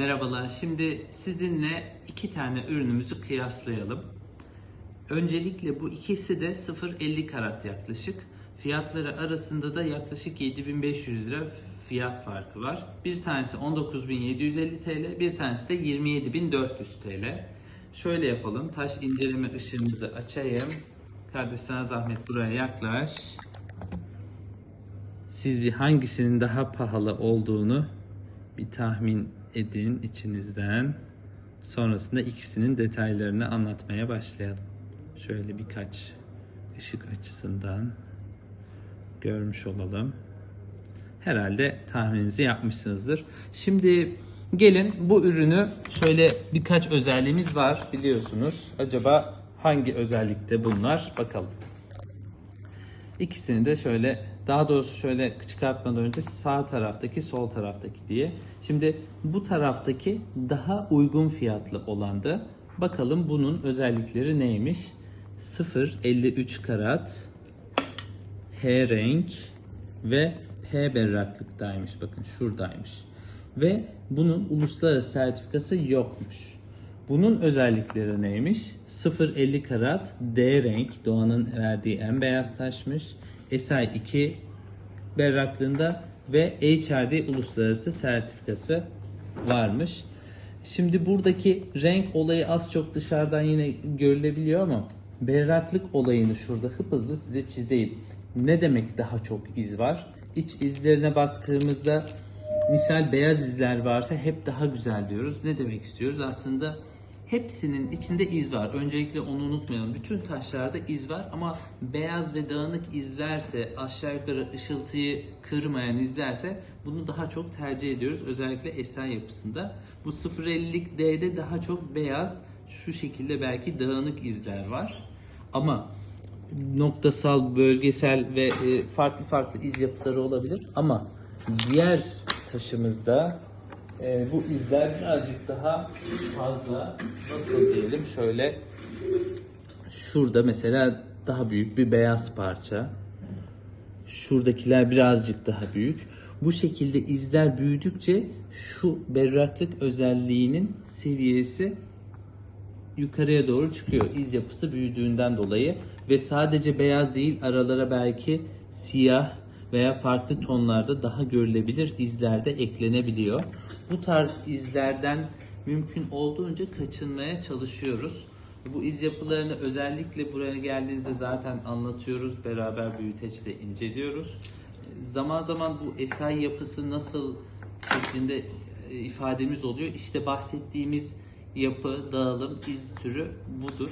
Merhabalar. Şimdi sizinle iki tane ürünümüzü kıyaslayalım. Öncelikle bu ikisi de 0.50 karat yaklaşık. Fiyatları arasında da yaklaşık 7500 lira fiyat farkı var. Bir tanesi 19.750 TL, bir tanesi de 27.400 TL. Şöyle yapalım. Taş inceleme ışığımızı açayım. Kardeş sana zahmet buraya yaklaş. Siz bir hangisinin daha pahalı olduğunu bir tahmin edin içinizden. Sonrasında ikisinin detaylarını anlatmaya başlayalım. Şöyle birkaç ışık açısından görmüş olalım. Herhalde tahmininizi yapmışsınızdır. Şimdi gelin bu ürünü şöyle birkaç özelliğimiz var biliyorsunuz. Acaba hangi özellikte bunlar bakalım. İkisini de şöyle daha doğrusu şöyle çıkartmadan önce sağ taraftaki sol taraftaki diye. Şimdi bu taraftaki daha uygun fiyatlı olandı. Bakalım bunun özellikleri neymiş? 0.53 karat H renk ve P berraklıktaymış. Bakın şuradaymış. Ve bunun uluslararası sertifikası yokmuş. Bunun özellikleri neymiş? 0.50 karat D renk doğanın verdiği en beyaz taşmış. SI2 berraklığında ve HRD uluslararası sertifikası varmış. Şimdi buradaki renk olayı az çok dışarıdan yine görülebiliyor ama berraklık olayını şurada hıp hızlı size çizeyim. Ne demek daha çok iz var? İç izlerine baktığımızda misal beyaz izler varsa hep daha güzel diyoruz. Ne demek istiyoruz? Aslında hepsinin içinde iz var. Öncelikle onu unutmayalım. Bütün taşlarda iz var ama beyaz ve dağınık izlerse, aşağı yukarı ışıltıyı kırmayan izlerse bunu daha çok tercih ediyoruz. Özellikle esen yapısında. Bu 0.50'lik D'de daha çok beyaz, şu şekilde belki dağınık izler var. Ama noktasal, bölgesel ve e, farklı farklı iz yapıları olabilir. Ama diğer taşımızda e, bu izler birazcık daha fazla nasıl diyelim şöyle şurada mesela daha büyük bir beyaz parça. Şuradakiler birazcık daha büyük. Bu şekilde izler büyüdükçe şu berraklık özelliğinin seviyesi yukarıya doğru çıkıyor. İz yapısı büyüdüğünden dolayı ve sadece beyaz değil aralara belki siyah veya farklı tonlarda daha görülebilir izler de eklenebiliyor. Bu tarz izlerden mümkün olduğunca kaçınmaya çalışıyoruz. Bu iz yapılarını özellikle buraya geldiğinizde zaten anlatıyoruz. Beraber büyüteçle inceliyoruz. Zaman zaman bu esay yapısı nasıl şeklinde e, ifademiz oluyor. İşte bahsettiğimiz yapı, dağılım, iz türü budur.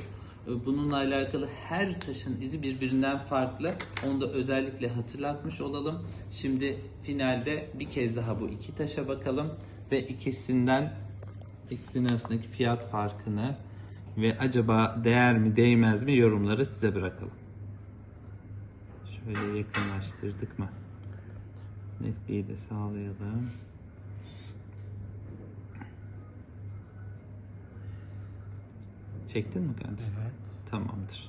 E, Bununla alakalı her taşın izi birbirinden farklı. Onu da özellikle hatırlatmış olalım. Şimdi finalde bir kez daha bu iki taşa bakalım ve ikisinden ikisinin arasındaki fiyat farkını ve acaba değer mi değmez mi yorumları size bırakalım. Şöyle yakınlaştırdık mı? Netliği de sağlayalım. Çektin mi kardeşim? Evet. Tamamdır.